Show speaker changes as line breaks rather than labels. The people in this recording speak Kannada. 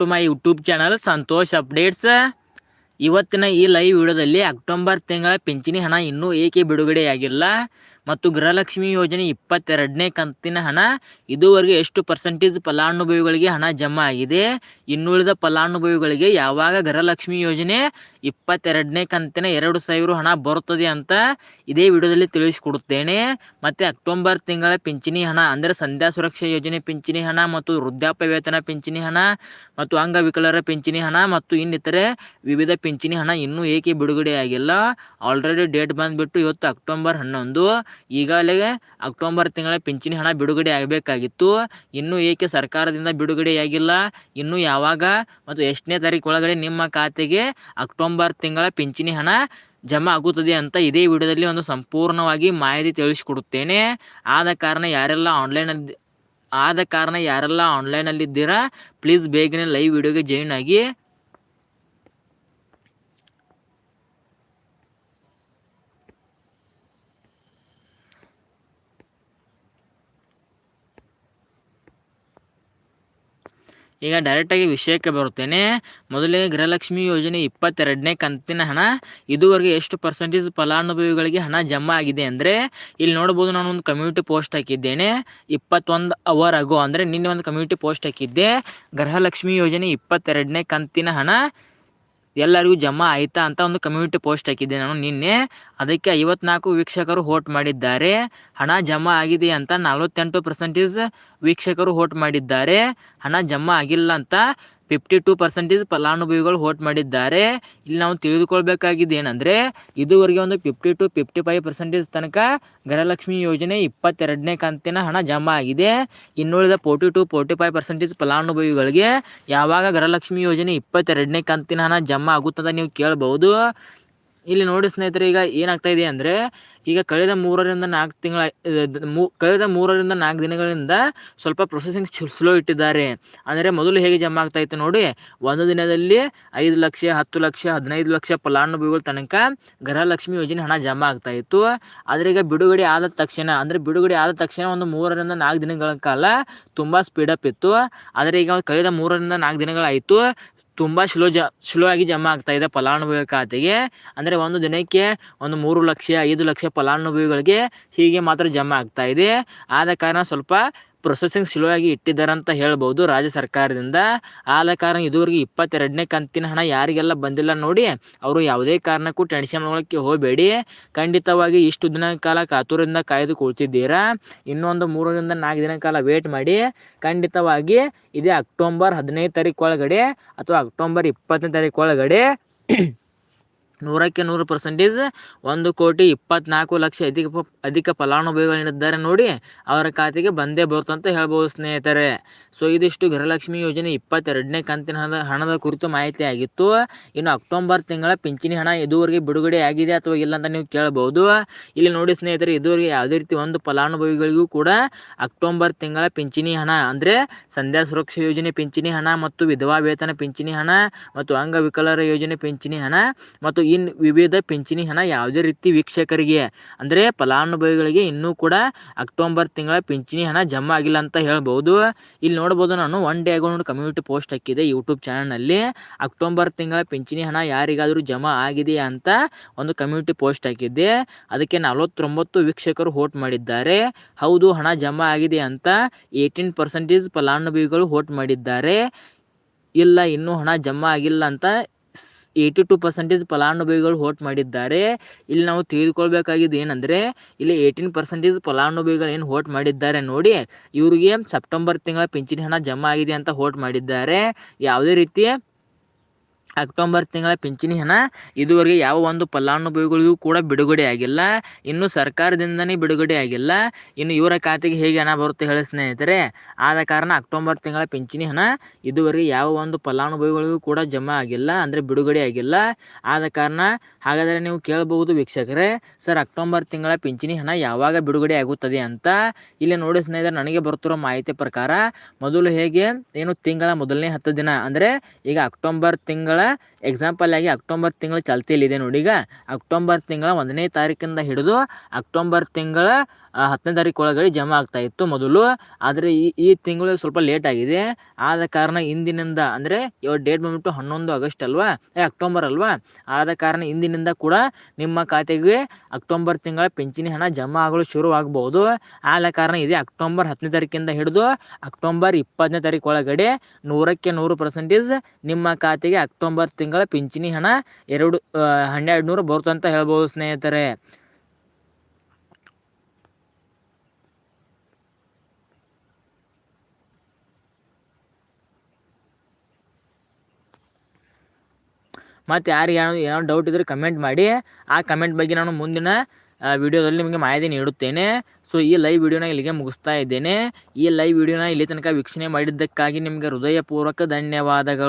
To my YouTube channel Santosh updates ಇವತ್ತಿನ ಈ ಲೈವ್ ವಿಡಿಯೋದಲ್ಲಿ ಅಕ್ಟೋಬರ್ ತಿಂಗಳ ಪಿಂಚಣಿ ಹಣ ಇನ್ನೂ ಏಕೆ ಬಿಡುಗಡೆಯಾಗಿಲ್ಲ? ಮತ್ತು ಗೃಹಲಕ್ಷ್ಮಿ ಯೋಜನೆ ಇಪ್ಪತ್ತೆರಡನೇ ಕಂತಿನ ಹಣ. ಇದುವರೆಗೆ ಎಷ್ಟು ಪರ್ಸೆಂಟೇಜ್ ಫಲಾನುಭವಿಗಳಿಗೆ ಹಣ ಜಮಾ ಆಗಿದೆ? ಇನ್ನುಳಿದ ಫಲಾನುಭವಿಗಳಿಗೆ ಯಾವಾಗ ಗೃಹಲಕ್ಷ್ಮಿ ಯೋಜನೆ ಇಪ್ಪತ್ತೆರಡನೇ ಕಂತಿನ ಎರಡು ಸಾವಿರ ಹಣ ಬರುತ್ತದೆ ಅಂತ ಇದೇ ವಿಡಿಯೋದಲ್ಲಿ ತಿಳಿಸಿಕೊಡುತ್ತೇನೆ. ಮತ್ತು ಅಕ್ಟೋಬರ್ ತಿಂಗಳ ಪಿಂಚಣಿ ಹಣ, ಅಂದರೆ ಸಂಧ್ಯಾ ಸುರಕ್ಷಾ ಯೋಜನೆ ಪಿಂಚಣಿ ಹಣ ಮತ್ತು ವೃದ್ಧಾಪ್ಯ ವೇತನ ಪಿಂಚಣಿ ಹಣ ಮತ್ತು ಅಂಗವಿಕಲರ ಪಿಂಚಣಿ ಹಣ ಮತ್ತು ಇನ್ನಿತರೆ ವಿವಿಧ ಪಿಂಚಣಿ ಹಣ ಇನ್ನೂ ಏಕೆ ಬಿಡುಗಡೆಯಾಗಿಲ್ಲ? ಆಲ್ರೆಡಿ ಡೇಟ್ ಬಂದುಬಿಟ್ಟು ಇವತ್ತು ಅಕ್ಟೋಬರ್ ಹನ್ನೊಂದು. ಈಗಾಗಲೇ ಅಕ್ಟೋಬರ್ ತಿಂಗಳ ಪಿಂಚಣಿ ಹಣ ಬಿಡುಗಡೆ ಆಗಬೇಕಾಗಿತ್ತು. ಇನ್ನೂ ಏಕೆ ಸರ್ಕಾರದಿಂದ ಬಿಡುಗಡೆಯಾಗಿಲ್ಲ ಇನ್ನು ಯಾವಾಗ? ಮತ್ತು ಎಷ್ಟನೇ ತಾರೀಕು ಒಳಗಡೆ ನಿಮ್ಮ ಖಾತೆಗೆ ಅಕ್ಟೋಬರ್ ತಿಂಗಳ ಪಿಂಚಣಿ ಹಣ ಜಮಾ ಆಗುತ್ತದೆ ಅಂತ ಇದೇ ವಿಡಿಯೋದಲ್ಲಿ ಒಂದು ಸಂಪೂರ್ಣವಾಗಿ ಮಾಹಿತಿ ತಿಳಿಸಿಕೊಡುತ್ತೇನೆ. ಆದ ಕಾರಣ ಯಾರೆಲ್ಲ ಆನ್ಲೈನಲ್ಲಿ, ಆದ ಕಾರಣ ಯಾರೆಲ್ಲ ಆನ್ಲೈನಲ್ಲಿದ್ದೀರಾ, ಪ್ಲೀಸ್ ಬೇಗನೆ ಲೈವ್ ವಿಡಿಯೋಗೆ ಜಾಯಿನ್ ಆಗಿ ಈಗ ಡೈರೆಕ್ಟಾಗಿ ವಿಷಯಕ್ಕೆ ಬರುತ್ತೇನೆ. ಮೊದಲಿಗೆ ಗೃಹಲಕ್ಷ್ಮಿ ಯೋಜನೆ ಇಪ್ಪತ್ತೆರಡನೇ ಕಂತಿನ ಹಣ. ಇದುವರೆಗೆ ಎಷ್ಟು ಪರ್ಸೆಂಟೇಜ್ ಫಲಾನುಭವಿಗಳಿಗೆ ಹಣ ಜಮಾ ಆಗಿದೆ ಅಂದರೆ, ಇಲ್ಲಿ ನೋಡ್ಬೋದು ನಾನು ಒಂದು ಕಮ್ಯುನಿಟಿ ಪೋಸ್ಟ್ ಹಾಕಿದ್ದೇನೆ. ಇಪ್ಪತ್ತೊಂದು ಅವರ್ ಆಗೋ ಅಂದರೆ ನಿನ್ನೆ ಒಂದು ಕಮ್ಯುನಿಟಿ ಪೋಸ್ಟ್ ಹಾಕಿದ್ದೆ. ಗೃಹಲಕ್ಷ್ಮಿ ಯೋಜನೆ ಇಪ್ಪತ್ತೆರಡನೇ ಕಂತಿನ ಹಣ. ಎಲ್ಲರಿಗೂ ಜಮಾ ಆಯಿತಾ ಅಂತ ಒಂದು ಕಮ್ಯುನಿಟಿ ಪೋಸ್ಟ್ ಹಾಕಿದ್ದೆ ನಾನು ನಿನ್ನೆ. ಅದಕ್ಕೆ ಐವತ್ನಾಲ್ಕು ವೀಕ್ಷಕರು ಹೋಟ್ ಮಾಡಿದ್ದಾರೆ. ಹಣ ಜಮಾ ಆಗಿದೆ ಅಂತ ನಲವತ್ತೆಂಟು ಪರ್ಸೆಂಟೇಜ್ ವೀಕ್ಷಕರು ಹೋಟ್ ಮಾಡಿದ್ದಾರೆ. ಹಣ ಜಮಾ ಆಗಿಲ್ಲ ಅಂತ ಫಿಫ್ಟಿ ಟೂ ಪರ್ಸೆಂಟೇಜ್ ಫಲಾನುಭವಿಗಳು ವೋಟ್ ಮಾಡಿದ್ದಾರೆ. ಇಲ್ಲಿ ನಾವು ತಿಳಿದುಕೊಳ್ಬೇಕಾಗಿದ್ದು ಏನಂದರೆ, ಇದುವರೆಗೆ ಒಂದು fifty two fifty five percentage ತನಕ ಗೃಹಲಕ್ಷ್ಮಿ ಯೋಜನೆ ಇಪ್ಪತ್ತೆರಡನೇ ಕಂತಿನ ಹಣ ಜಮಾ ಆಗಿದೆ. ಇನ್ನುಳಿದ forty two forty five percentage ಫಲಾನುಭವಿಗಳಿಗೆ ಯಾವಾಗ ಗೃಹಲಕ್ಷ್ಮಿ ಯೋಜನೆ ಇಪ್ಪತ್ತೆರಡನೇ ಕಂತಿನ ಹಣ ಜಮಾ ಆಗುತ್ತದೆ ನೀವು ಕೇಳಬಹುದು. ಇಲ್ಲಿ ನೋಡಿ ಸ್ನೇಹಿತರೆ, ಈಗ ಏನಾಗ್ತಾ ಇದೆ ಅಂದರೆ, ಈಗ ಕಳೆದ ಮೂರರಿಂದ ನಾಲ್ಕು ತಿಂಗಳ ಕಳೆದ ಮೂರರಿಂದ ನಾಲ್ಕು ದಿನಗಳಿಂದ ಸ್ವಲ್ಪ ಪ್ರೊಸೆಸಿಂಗ್ ಸ್ಲೋ ಇಟ್ಟಿದ್ದಾರೆ. ಅಂದರೆ ಮೊದಲು ಹೇಗೆ ಜಮಾ ಆಗ್ತಾ ಇತ್ತು ನೋಡಿ, ಒಂದು ದಿನದಲ್ಲಿ ಐದು ಲಕ್ಷ, ಹತ್ತು ಲಕ್ಷ, ಹದಿನೈದು ಲಕ್ಷ ಫಲಾನುಭವಿಗಳ ತನಕ ಗೃಹಲಕ್ಷ್ಮಿ ಯೋಜನೆ ಹಣ ಜಮಾ ಆಗ್ತಾ ಇತ್ತು. ಆದರೆ ಈಗ ಬಿಡುಗಡೆ ಆದ ತಕ್ಷಣ, ಅಂದರೆ ಬಿಡುಗಡೆ ಆದ ತಕ್ಷಣ ಒಂದು ಮೂರರಿಂದ ನಾಲ್ಕು ದಿನಗಳ ಕಾಲ ತುಂಬ ಸ್ಪೀಡಪ್ ಇತ್ತು. ಆದರೆ ಈಗ ಕಳೆದ ಮೂರರಿಂದ ನಾಲ್ಕು ದಿನಗಳಾಯಿತು. ತುಂಬ ಸ್ಲೋ ಜ, ಸ್ಲೋ ಆಗಿ ಜಮಾ ಆಗ್ತಾ ಇದೆ ಫಲಾನುಭವಿ ಖಾತೆಗೆ. ಅಂದರೆ ಒಂದು ದಿನಕ್ಕೆ ಒಂದು ಮೂರು ಲಕ್ಷ, ಐದು ಲಕ್ಷ ಫಲಾನುಭವಿಗಳಿಗೆ ಹೀಗೆ ಮಾತ್ರ ಜಮಾ ಆಗ್ತಾ ಇದೆ. ಆದ ಕಾರಣ ಸ್ವಲ್ಪ ಪ್ರೊಸೆಸಿಂಗ್ ಸ್ಲೋ ಆಗಿ ಇಟ್ಟಿದ್ದಾರೆ ಅಂತ ಹೇಳ್ಬೋದು ರಾಜ್ಯ ಸರ್ಕಾರದಿಂದ. ಆದ ಕಾರಣ ಇದುವರೆಗೆ ಇಪ್ಪತ್ತೆರಡನೇ ಕಂತಿನ ಹಣ ಯಾರಿಗೆಲ್ಲ ಬಂದಿಲ್ಲ ನೋಡಿ, ಅವರು ಯಾವುದೇ ಕಾರಣಕ್ಕೂ ಟೆನ್ಷನ್ ಮಾಡೋಕ್ಕೆ ಹೋಗಬೇಡಿ. ಖಂಡಿತವಾಗಿ ಇಷ್ಟು ದಿನ ಕಾಲ ಕಾತುರದಿಂದ ಕಾಯ್ದು ಕುಳಿತಿದ್ದೀರಾ? ಇನ್ನೊಂದು ಮೂರರಿಂದ ನಾಲ್ಕು ದಿನ ಕಾಲ ವೇಟ್ ಮಾಡಿ. ಖಂಡಿತವಾಗಿ ಇದೇ ಅಕ್ಟೋಬರ್ ಹದಿನೈದು ತಾರೀಕು ಒಳಗಡೆ ಅಥವಾ ಅಕ್ಟೋಬರ್ ಇಪ್ಪತ್ತನೇ ತಾರೀಕು ಒಳಗಡೆ ನೂರಕ್ಕೆ ನೂರು ಪರ್ಸೆಂಟೇಜ್ ಒಂದು ಕೋಟಿ ಇಪ್ಪತ್ನಾಲ್ಕು ಲಕ್ಷ ಅಧಿಕ ಅಧಿಕ ಫಲಾನುಭವಿಗಳಿದ್ದಾರೆ ನೋಡಿ. ಅವರ ಖಾತೆಗೆ ಬಂದೇ ಅಂತ ಹೇಳ್ಬೋದು ಸ್ನೇಹಿತರೆ. ಸೊ ಇದಿಷ್ಟು ಗೃಹಲಕ್ಷ್ಮಿ ಯೋಜನೆ ಇಪ್ಪತ್ತೆರಡನೇ ಕಂತಿನ ಹಣದ ಹಣದ ಕುರಿತು ಮಾಹಿತಿ ಆಗಿತ್ತು. ಇನ್ನು ಅಕ್ಟೋಬರ್ ತಿಂಗಳ ಪಿಂಚಣಿ ಹಣ ಇದುವರೆಗೆ ಬಿಡುಗಡೆ ಆಗಿದೆ ಅಥವಾ ಇಲ್ಲ ಅಂತ ನೀವು ಕೇಳಬಹುದು ಇಲ್ಲಿ ನೋಡಿ ಸ್ನೇಹಿತರೆ, ಇದುವರೆಗೆ ಯಾವುದೇ ರೀತಿ ಒಂದು ಫಲಾನುಭವಿಗಳಿಗೂ ಕೂಡ ಅಕ್ಟೋಬರ್ ತಿಂಗಳ ಪಿಂಚಣಿ ಹಣ, ಅಂದರೆ ಸಂಧ್ಯಾ ಸುರಕ್ಷಾ ಯೋಜನೆ ಪಿಂಚಣಿ ಹಣ ಮತ್ತು ವಿಧವಾ ವೇತನ ಪಿಂಚಣಿ ಹಣ ಮತ್ತು ಅಂಗವಿಕಲರ ಯೋಜನೆ ಪಿಂಚಣಿ ಹಣ ಮತ್ತು ಇನ್ನು ವಿವಿಧ ಪಿಂಚಣಿ ಹಣ ಯಾವುದೇ ರೀತಿ ವೀಕ್ಷಕರಿಗೆ. ಅಂದರೆ ಫಲಾನುಭವಿಗಳಿಗೆ ಇನ್ನೂ ಕೂಡ ಅಕ್ಟೋಬರ್ ತಿಂಗಳ ಪಿಂಚಣಿ ಹಣ ಜಮಾ ಆಗಿಲ್ಲ ಅಂತ ಹೇಳ್ಬೋದು. ಇಲ್ಲಿ ನೋಡ್ಬೋದು ನಾನು ಒನ್ ಡೇ ಆಗೋ ಕಮ್ಯುನಿಟಿ ಪೋಸ್ಟ್ ಹಾಕಿದೆ ಯೂಟ್ಯೂಬ್ ಚಾನಲ್ನಲ್ಲಿ. ಅಕ್ಟೋಬರ್ ತಿಂಗಳ ಪಿಂಚಣಿ ಹಣ ಯಾರಿಗಾದರೂ ಜಮಾ ಆಗಿದೆಯಾ ಅಂತ ಒಂದು ಕಮ್ಯುನಿಟಿ ಪೋಸ್ಟ್ ಹಾಕಿದ್ದೆ. ಅದಕ್ಕೆ ನಲವತ್ತೊಂಬತ್ತು ವೀಕ್ಷಕರು ಹೋಟ್ ಮಾಡಿದ್ದಾರೆ. ಹೌದು, ಹಣ ಜಮಾ ಆಗಿದೆ ಅಂತ ಏಯ್ಟೀನ್ ಪರ್ಸೆಂಟೇಜ್ ಫಲಾನುಭವಿಗಳು ಹೋಟ್ ಮಾಡಿದ್ದಾರೆ. ಇಲ್ಲ, ಇನ್ನೂ ಹಣ ಜಮಾ ಆಗಿಲ್ಲ ಅಂತ ಏಯ್ಟಿ ಟು ಪರ್ಸೆಂಟೇಜ್ ಫಲಾನುಭವಿಗಳು ವೋಟ್ ಮಾಡಿದ್ದಾರೆ. ಇಲ್ಲಿ ನಾವು ತಿಳಿದುಕೊಳ್ಬೇಕಾಗಿದ್ದು ಏನಂದರೆ, ಇಲ್ಲಿ ಏಯ್ಟೀನ್ ಪರ್ಸೆಂಟೇಜ್ ಫಲಾನುಭವಿಗಳು ಏನು ವೋಟ್ ಮಾಡಿದ್ದಾರೆ ನೋಡಿ, ಇವರಿಗೆ ಸೆಪ್ಟೆಂಬರ್ ತಿಂಗಳ ಪಿಂಚಣಿ ಹಣ ಜಮಾ ಆಗಿದೆ ಅಂತ ವೋಟ್ ಮಾಡಿದ್ದಾರೆ. ಯಾವುದೇ ರೀತಿ ಅಕ್ಟೋಬರ್ ತಿಂಗಳ ಪಿಂಚಣಿ ಹಣ ಇದುವರೆಗೆ ಯಾವ ಒಂದು ಫಲಾನುಭವಿಗಳಿಗೂ ಕೂಡ ಬಿಡುಗಡೆ ಆಗಿಲ್ಲ. ಇನ್ನು ಸರ್ಕಾರದಿಂದನೇ ಬಿಡುಗಡೆ ಆಗಿಲ್ಲ. ಇನ್ನು ಇವರ ಖಾತೆಗೆ ಹೇಗೆ ಹಣ ಬರುತ್ತೆ ಹೇಳಿ ಸ್ನೇಹಿತರೆ, ಆದ ಕಾರಣ ಅಕ್ಟೋಬರ್ ತಿಂಗಳ ಪಿಂಚಣಿ ಹಣ ಇದುವರೆಗೆ ಯಾವ ಒಂದು ಫಲಾನುಭವಿಗಳಿಗೂ ಕೂಡ ಜಮಾ ಆಗಿಲ್ಲ, ಅಂದರೆ ಬಿಡುಗಡೆ ಆಗಿಲ್ಲ. ಆದ ಕಾರಣ ಹಾಗಾದರೆ ನೀವು ಕೇಳಬಹುದು ವೀಕ್ಷಕರೇ, ಸರ್ ಅಕ್ಟೋಬರ್ ತಿಂಗಳ ಪಿಂಚಣಿ ಹಣ ಯಾವಾಗ ಬಿಡುಗಡೆ ಆಗುತ್ತದೆ ಅಂತ. ಇಲ್ಲಿ ನೋಡಿ ಸ್ನೇಹಿತರೆ, ನನಗೆ ಬರುತ್ತಿರುವ ಮಾಹಿತಿ ಪ್ರಕಾರ ಮೊದಲು ಹೇಗೆ, ಏನು ತಿಂಗಳ ಮೊದಲನೇ ಹತ್ತು ದಿನ, ಅಂದರೆ ಈಗ ಅಕ್ಟೋಬರ್ ತಿಂಗಳ அதனால் ಎಕ್ಸಾಂಪಲ್ ಆಗಿ ಅಕ್ಟೋಬರ್ ತಿಂಗಳು ಚಾಲ್ತಿಯಲ್ಲಿದೆ ನೋಡಿ ಈಗ. ಅಕ್ಟೋಬರ್ ತಿಂಗಳ ಒಂದನೇ ತಾರೀಕಿಂದ ಹಿಡಿದು ಅಕ್ಟೋಬರ್ ತಿಂಗಳ ಹತ್ತನೇ ತಾರೀಕು ಒಳಗಡೆ ಜಮಾ ಆಗ್ತಾ ಇತ್ತು ಮೊದಲು. ಆದರೆ ಈ ಈ ತಿಂಗಳು ಸ್ವಲ್ಪ ಲೇಟ್ ಆಗಿದೆ. ಆದ ಕಾರಣ ಇಂದಿನಿಂದ ಅಂದರೆ ಇವಾಗ ಡೇಟ್ ಬಂದ್ಬಿಟ್ಟು ಹನ್ನೊಂದು ಆಗಸ್ಟ್ ಅಲ್ವಾ? ಅಕ್ಟೋಬರ್ ಅಲ್ವಾ? ಆದ ಕಾರಣ ಇಂದಿನಿಂದ ಕೂಡ ನಿಮ್ಮ ಖಾತೆಗೆ ಅಕ್ಟೋಬರ್ ತಿಂಗಳ ಪಿಂಚಣಿ ಹಣ ಜಮಾ ಆಗಲು ಶುರುವಾಗಬಹುದು ಆದ ಕಾರಣ ಇದೆ ಅಕ್ಟೋಬರ್ ಹತ್ತನೇ ತಾರೀಕಿಂದ ಹಿಡಿದು ಅಕ್ಟೋಬರ್ ಇಪ್ಪತ್ತನೇ ತಾರೀಕು ಒಳಗಡೆ ನೂರಕ್ಕೆ ನೂರು ಪರ್ಸೆಂಟೇಜ್ ನಿಮ್ಮ ಖಾತೆಗೆ ಅಕ್ಟೋಬರ್ ತಿಂಗಳ ಪಿಂಚಣಿ ಹಣ ಎರಡು ಹನ್ನೆರಡು ನೂರು ಬರುತ್ತೆ ಅಂತ ಹೇಳ್ಬೋದು ಸ್ನೇಹಿತರೆ. ಮತ್ತು ಯಾರಿಗೆ ಏನೋ ಏನೋ ಡೌಟ್ ಇದ್ದರೆ ಕಮೆಂಟ್ ಮಾಡಿ. ಆ ಕಮೆಂಟ್ ಬಗ್ಗೆ ನಾನು ಮುಂದಿನ ವಿಡಿಯೋದಲ್ಲಿ ನಿಮಗೆ ಮಾಹಿತಿ ನೀಡುತ್ತೇನೆ. ಸೊ ಈ ಲೈವ್ ವಿಡಿಯೋನ ಇಲ್ಲಿಗೆ ಮುಗಿಸ್ತಾ ಇದ್ದೇನೆ. ಈ ಲೈವ್ ವಿಡಿಯೋನ ಇಲ್ಲಿ ತನಕ ವೀಕ್ಷಣೆ ಮಾಡಿದ್ದಕ್ಕಾಗಿ ನಿಮಗೆ ಹೃದಯಪೂರ್ವಕ ಧನ್ಯವಾದಗಳು.